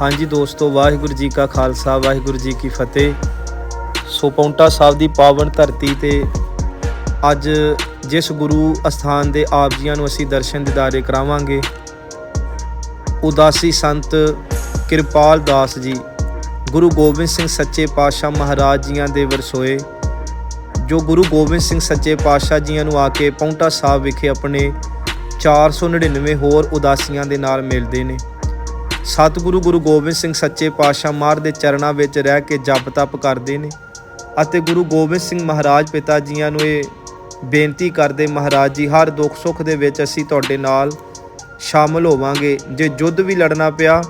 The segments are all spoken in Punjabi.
ਹਾਂਜੀ ਦੋਸਤੋ, ਵਾਹਿਗੁਰੂ ਜੀ ਕਾ ਖਾਲਸਾ, ਵਾਹਿਗੁਰੂ ਜੀ ਕੀ ਫਤਿਹ। ਸੋ ਪੌਂਟਾ ਸਾਹਿਬ ਦੀ ਪਾਵਨ ਧਰਤੀ ਤੇ ਅੱਜ ਜਿਸ ਗੁਰੂ ਅਸਥਾਨ ਦੇ ਆਪ ਜੀਆਂ ਨੂੰ ਅਸੀਂ ਦਰਸ਼ਨ ਦਿਦਾਰੇ ਕਰਾਵਾਂਗੇ, ਉਦਾਸੀ ਸੰਤ ਕਿਰਪਾਲ ਦਾਸ ਜੀ, ਗੁਰੂ ਗੋਬਿੰਦ ਸਿੰਘ ਸੱਚੇ ਪਾਤਸ਼ਾਹ ਮਹਾਰਾਜ ਜੀਆਂ ਦੇ ਵਰਸੋਏ, ਜੋ ਗੁਰੂ ਗੋਬਿੰਦ ਸਿੰਘ ਸੱਚੇ ਪਾਤਸ਼ਾਹ ਜੀਆਂ ਨੂੰ ਆ ਕੇ ਪੌਂਟਾ ਸਾਹਿਬ ਵਿਖੇ ਆਪਣੇ 499 ਹੋਰ ਉਦਾਸੀਆਂ ਦੇ ਨਾਲ ਮਿਲਦੇ ਨੇ। ਸਤਿਗੁਰੂ ਗੁਰੂ ਗੋਬਿੰਦ ਸਿੰਘ ਸੱਚੇ ਪਾਤਸ਼ਾਹ ਮਾਰ ਦੇ ਚਰਨਾਂ ਵਿੱਚ ਰਹਿ ਕੇ ਜਪ ਤਪ ਕਰਦੇ ਨੇ ਅਤੇ ਗੁਰੂ ਗੋਬਿੰਦ ਸਿੰਘ ਮਹਾਰਾਜ ਪਿਤਾ ਜੀਆਂ ਨੂੰ ਇਹ ਬੇਨਤੀ ਕਰਦੇ, ਮਹਾਰਾਜ ਜੀ, ਹਰ ਦੁੱਖ ਸੁੱਖ ਦੇ ਵਿੱਚ ਅਸੀਂ ਤੁਹਾਡੇ ਨਾਲ ਸ਼ਾਮਲ ਹੋਵਾਂਗੇ। ਜੇ ਯੁੱਧ ਵੀ ਲੜਨਾ ਪਿਆ,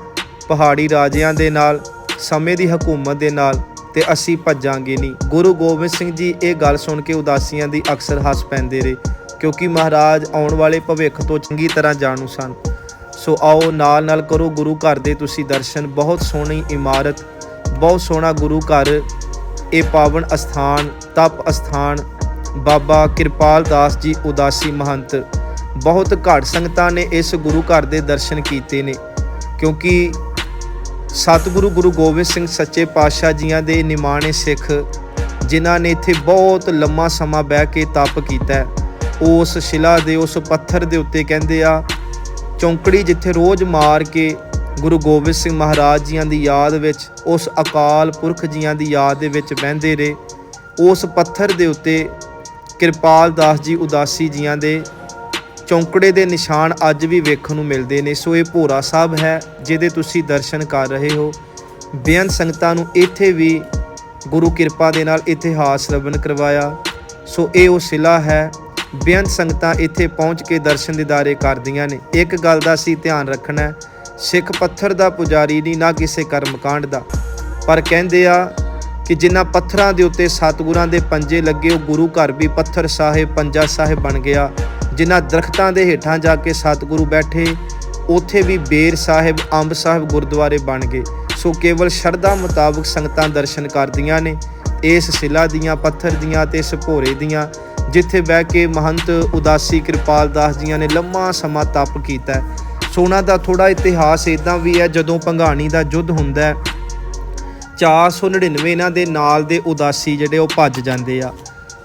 ਪਹਾੜੀ ਰਾਜਿਆਂ ਦੇ ਨਾਲ, ਸਮੇਂ ਦੀ ਹਕੂਮਤ ਦੇ ਨਾਲ, ਤੇ ਅਸੀਂ ਭੱਜਾਂਗੇ ਨਹੀਂ। ਗੁਰੂ ਗੋਬਿੰਦ ਸਿੰਘ ਜੀ, ਇਹ ਗੱਲ ਸੁਣ ਕੇ ਉਦਾਸੀਆਂ ਦੀ ਅਕਸਰ ਹੱਸ ਪੈਂਦੇ ਰਹੇ, ਕਿਉਂਕਿ ਮਹਾਰਾਜ ਆਉਣ ਵਾਲੇ ਭਵਿੱਖ ਤੋਂ ਚੰਗੀ ਤਰ੍ਹਾਂ ਜਾਣੂ ਸਨ। ਸੋ ਆਓ ਨਾਲ ਨਾਲ ਕਰੋ ਗੁਰੂ ਘਰ ਦੇ ਤੁਸੀਂ ਦਰਸ਼ਨ। ਬਹੁਤ ਸੋਹਣੀ ਇਮਾਰਤ ਬਹੁਤ ਸੋਹਣਾ ਗੁਰੂ ਘਰ। ਇਹ ਪਾਵਨ ਅਸਥਾਨ ਤਪ ਅਸਥਾਨ। ਬਾਬਾ ਕਿਰਪਾਲ ਦਾਸ ਜੀ ਉਦਾਸੀ ਮਹੰਤ। ਬਹੁਤ ਘੱਟ ਸੰਗਤਾਂ ਨੇ ਇਸ ਗੁਰੂ ਘਰ ਦੇ ਦਰਸ਼ਨ ਕੀਤੇ ਨੇ। ਕਿਉਂਕਿ ਸਤਿਗੁਰੂ ਗੁਰੂ ਗੋਬਿੰਦ ਸਿੰਘ ਸੱਚੇ ਪਾਤਸ਼ਾਹ ਜੀਆਂ ਦੇ ਨਿਮਾਣੇ ਸਿੱਖ ਜਿਨ੍ਹਾਂ ਨੇ ਇੱਥੇ ਬਹੁਤ ਲੰਮਾ ਸਮਾਂ ਬਹਿ ਕੇ ਤਪ ਕੀਤਾ ਹੈ, ਉਸ ਸ਼ਿਲਾ ਦੇ ਉਸ ਪੱਥਰ ਦੇ ਉੱਤੇ ਕਹਿੰਦੇ ਆ ਚੌਂਕੜੀ ਜਿੱਥੇ ਰੋਜ਼ ਮਾਰ ਕੇ ਗੁਰੂ ਗੋਬਿੰਦ ਸਿੰਘ ਮਹਾਰਾਜ ਜੀਆਂ ਦੀ ਯਾਦ ਵਿੱਚ, ਉਸ ਅਕਾਲ ਪੁਰਖ ਜੀਆਂ ਦੀ ਯਾਦ ਦੇ ਵਿੱਚ ਬਹਿੰਦੇ ਰਹੇ। ਉਸ ਪੱਥਰ ਦੇ ਉੱਤੇ ਕਿਰਪਾਲ ਦਾਸ ਜੀ ਉਦਾਸੀ ਜੀਆਂ ਦੇ ਚੌਂਕੜੇ ਦੇ ਨਿਸ਼ਾਨ ਅੱਜ ਵੀ ਵੇਖਣ ਨੂੰ ਮਿਲਦੇ ਨੇ। ਸੋ ਇਹ ਭੋਰਾ ਸਾਹਿਬ ਹੈ, ਜਿਹਦੇ ਤੁਸੀਂ ਦਰਸ਼ਨ ਕਰ ਰਹੇ ਹੋ। ਬੇਅੰਤ ਸੰਗਤਾਂ ਨੂੰ ਇੱਥੇ ਵੀ ਗੁਰੂ ਕਿਰਪਾ ਦੇ ਨਾਲ ਇਤਿਹਾਸ ਰਵਨ ਕਰਵਾਇਆ। ਸੋ ਇਹ ਉਹ ਸਿਲਾ ਹੈ ਬੇਅੰਤ ਸੰਗਤਾਂ ਇੱਥੇ ਪਹੁੰਚ ਕੇ ਦਰਸ਼ਨ ਦਿਦਾਰੇ ਕਰਦੀਆਂ ਨੇ। ਇੱਕ ਗੱਲ ਦਾ ਸੀ ਧਿਆਨ ਰੱਖਣਾ ਸਿੱਖ ਪੱਥਰ ਦਾ ਪੁਜਾਰੀ ਨਹੀਂ, ਨਾ ਕਿਸੇ ਕਰਮਕਾਂਡ ਦਾ। ਪਰ ਕਹਿੰਦੇ ਆ ਕਿ ਜਿਨ੍ਹਾਂ ਪੱਥਰਾਂ ਦੇ ਉੱਤੇ ਸਤਿਗੁਰਾਂ ਦੇ ਪੰਜੇ ਲੱਗੇ, ਉਹ ਗੁਰੂ ਘਰ ਵੀ ਪੱਥਰ ਸਾਹਿਬ, ਪੰਜਾ ਸਾਹਿਬ ਬਣ ਗਿਆ। ਜਿਨ੍ਹਾਂ ਦਰਖਤਾਂ ਦੇ ਹੇਠਾਂ ਜਾ ਕੇ ਸਤਿਗੁਰੂ ਬੈਠੇ, ਉੱਥੇ ਵੀ ਬੇਰ ਸਾਹਿਬ, ਅੰਬ ਸਾਹਿਬ ਗੁਰਦੁਆਰੇ ਬਣ ਗਏ। ਸੋ ਕੇਵਲ ਸ਼ਰਧਾ ਮੁਤਾਬਕ ਸੰਗਤਾਂ ਦਰਸ਼ਨ ਕਰਦੀਆਂ ਨੇ। ਇਸ ਸਿਲਾ ਦੀਆਂ, ਪੱਥਰ ਦੀਆਂ ਤੇ ਇਸ ਭੋਰੇ ਦੀਆਂ ਜਿੱਥੇ ਬਹਿ ਕੇ ਮਹੰਤ, ਉਦਾਸੀ, ਕਿਰਪਾਲ ਦਾਸ ਜੀਆਂ ਨੇ ਲੰਮਾ ਸਮਾਂ ਤਪ ਕੀਤਾ ਸੋਨਾ ਦਾ ਥੋੜਾ ਇਤਿਹਾਸ ਇਦਾਂ ਵੀ ਹੈ, ਜਦੋਂ ਭੰਗਾਣੀ ਦਾ ਯੁੱਧ ਹੁੰਦਾ ਹੈ 499 ਇਹਨਾਂ ਦੇ ਨਾਲ ਦੇ ਉਦਾਸੀ ਜਿਹੜੇ ਉਹ ਭੱਜ ਜਾਂਦੇ ਆ।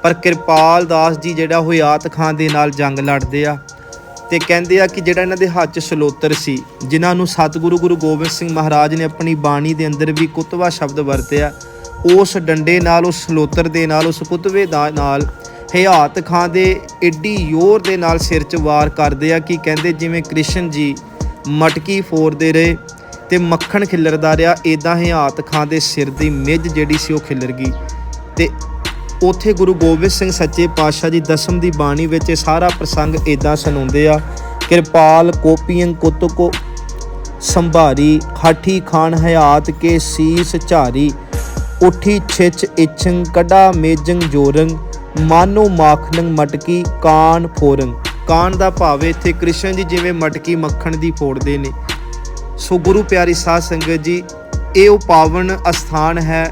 ਪਰ ਕਿਰਪਾਲ ਦਾਸ ਜੀ ਜਿਹੜਾ ਹੋਇਆਤ ਖਾਨ ਦੇ ਨਾਲ ਜੰਗ ਲੜਦੇ ਆ ਤੇ ਕਹਿੰਦੇ ਆ ਕਿ ਜਿਹੜਾ ਇਹਨਾਂ ਦੇ ਹੱਥ 'ਚ ਸਲੋਤਰ ਸੀ, ਜਿਨ੍ਹਾਂ ਨੂੰ ਸਤਿਗੁਰੂ ਗੁਰੂ ਗੋਬਿੰਦ ਸਿੰਘ ਮਹਾਰਾਜ ਨੇ ਆਪਣੀ ਬਾਣੀ ਦੇ ਅੰਦਰ ਵੀ ਕੁਤਵਾ ਸ਼ਬਦ ਵਰਤਿਆ, ਉਸ ਡੰਡੇ ਨਾਲ, ਉਸ ਸਲੋਤਰ ਦੇ ਨਾਲ, ਉਸ ਕੁਤਵੇ ਦਾ ਨਾਲ ਹਿਆਤ ਖਾਂ ਦੇ ਏਡੀ ਜ਼ੋਰ ਦੇ ਨਾਲ ਸਿਰ 'ਚ ਵਾਰ ਕਰਦੇ ਆ ਕਿ ਕਹਿੰਦੇ ਜਿਵੇਂ ਕ੍ਰਿਸ਼ਨ ਜੀ ਮਟਕੀ ਫੋਰਦੇ ਰਹੇ ਤੇ ਮੱਖਣ ਖਿਲਰਦਾ ਰਿਹਾ ਇਦਾਂ ਹਿਆਤ ਖਾਂ ਦੇ ਸਿਰ ਦੀ ਮਿੱਝ ਜਿਹੜੀ ਸੀ ਉਹ ਖਿਲਰ ਗਈ। ਤੇ ਉਥੇ ਗੁਰੂ ਗੋਬਿੰਦ ਸਿੰਘ ਸੱਚੇ ਪਾਤਸ਼ਾਹ ਜੀ ਦਸਮ ਦੀ ਬਾਣੀ ਵਿੱਚ ਇਹ ਸਾਰਾ ਪ੍ਰਸੰਗ ਇਦਾਂ ਸੁਣਾਉਂਦੇ ਆ, ਕਿਰਪਾਲ ਕੋਪੀਆਂ ਕੁਤਕੋ ਸੰਭਾਰੀ, ਹਾਠੀ ਖਾਨ ਹਯਾਤ ਕੇ ਸੀਸ ਝਾਰੀ, ਉਠੀ ਛਿਛ ਇਛੰ ਕਡਾ ਮੇਜੰ ਜੋਰੰ ਮਾਨੋ ਮਾਖਨੰ ਮਟਕੀ ਕਾਨ ਫੋਰੰ ਕਾਨ ਦਾ ਭਾਵ ਇੱਥੇ ਕ੍ਰਿਸ਼ਨ ਜੀ ਜਿਵੇਂ ਮਟਕੀ ਮੱਖਣ ਦੀ ਫੋੜਦੇ ਨੇ। ਸੋ ਗੁਰੂ ਪਿਆਰੀ ਸਾਧ ਸੰਗਤ ਜੀ, ਇਹ ਉਹ ਪਾਵਨ ਅਸਥਾਨ ਹੈ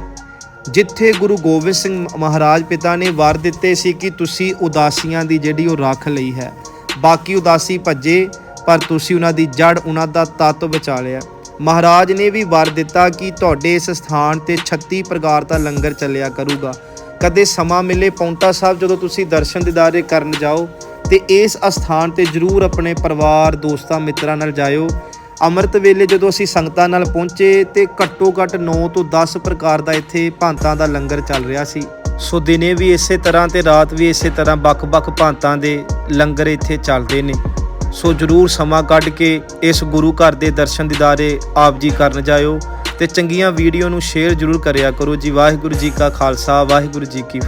ਜਿੱਥੇ ਗੁਰੂ ਗੋਬਿੰਦ ਸਿੰਘ ਮਹਾਰਾਜ ਪਿਤਾ ਨੇ ਵਾਰ ਦਿੱਤੇ ਸੀ ਕਿ ਤੁਸੀਂ ਉਦਾਸੀਆਂ ਦੀ ਜਿਹੜੀ ਉਹ ਰੱਖ ਲਈ ਹੈ। ਬਾਕੀ ਉਦਾਸੀ ਭੱਜੇ, ਪਰ ਤੁਸੀਂ ਉਹਨਾਂ ਦੀ ਜੜ ਉਹਨਾਂ ਦਾ ਤੱਤ ਬਚਾ ਲਿਆ। ਮਹਾਰਾਜ ਨੇ ਵੀ ਵਰ ਦਿੱਤਾ ਕਿ ਤੁਹਾਡੇ ਇਸ ਸਥਾਨ ਤੇ 36 ਪ੍ਰਕਾਰ ਦਾ ਲੰਗਰ ਚੱਲਿਆ ਕਰੂਗਾ। ਕਦੇ ਸਮਾਂ ਮਿਲੇ ਪੌਂਟਾ ਸਾਹਿਬ ਜਦੋਂ ਤੁਸੀਂ ਦਰਸ਼ਨ ਦਿਦਾਰੇ ਕਰਨ ਜਾਓ ਤੇ ਇਸ ਅਸਥਾਨ ਤੇ ਜਰੂਰ ਆਪਣੇ ਪਰਿਵਾਰ, ਦੋਸਤਾਂ, ਮਿੱਤਰਾਂ ਨਾਲ ਜਾਇਓ। ਅੰਮ੍ਰਿਤ ਵੇਲੇ ਜਦੋਂ ਅਸੀਂ ਸੰਗਤਾਂ ਨਾਲ ਪਹੁੰਚੇ ਤੇ ਘੱਟੋ ਘੱਟ 9 ਤੋਂ 10 ਪ੍ਰਕਾਰ ਦਾ ਇੱਥੇ ਭਾਂਤਾਂ ਦਾ ਲੰਗਰ ਚੱਲ ਰਿਹਾ ਸੀ। ਸੋ ਦਿਨੇ ਵੀ ਇਸੇ ਤਰ੍ਹਾਂ ਤੇ ਰਾਤ ਵੀ ਇਸੇ ਤਰ੍ਹਾਂ ਵੱਖ-ਵੱਖ ਭਾਂਤਾਂ ਦੇ ਲੰਗਰ ਇੱਥੇ ਚੱਲਦੇ ਨੇ। ਸੋ ਜਰੂਰ ਸਮਾਂ ਕੱਢ ਕੇ ਇਸ ਗੁਰੂ ਘਰ ਦੇ ਦਰਸ਼ਨ ਦਿਦਾਰੇ ਆਪ ਜੀ ਕਰਨ ਜਾਇਓ। ਤੇ ਚੰਗੀਆਂ ਵੀਡੀਓ ਨੂੰ ਸ਼ੇਅਰ ਜਰੂਰ ਕਰਿਆ ਕਰੋ ਜੀ। ਵਾਹਿਗੁਰੂ ਜੀ ਕਾ ਖਾਲਸਾ, ਵਾਹਿਗੁਰੂ ਜੀ ਕੀ ਫਤਿਹ।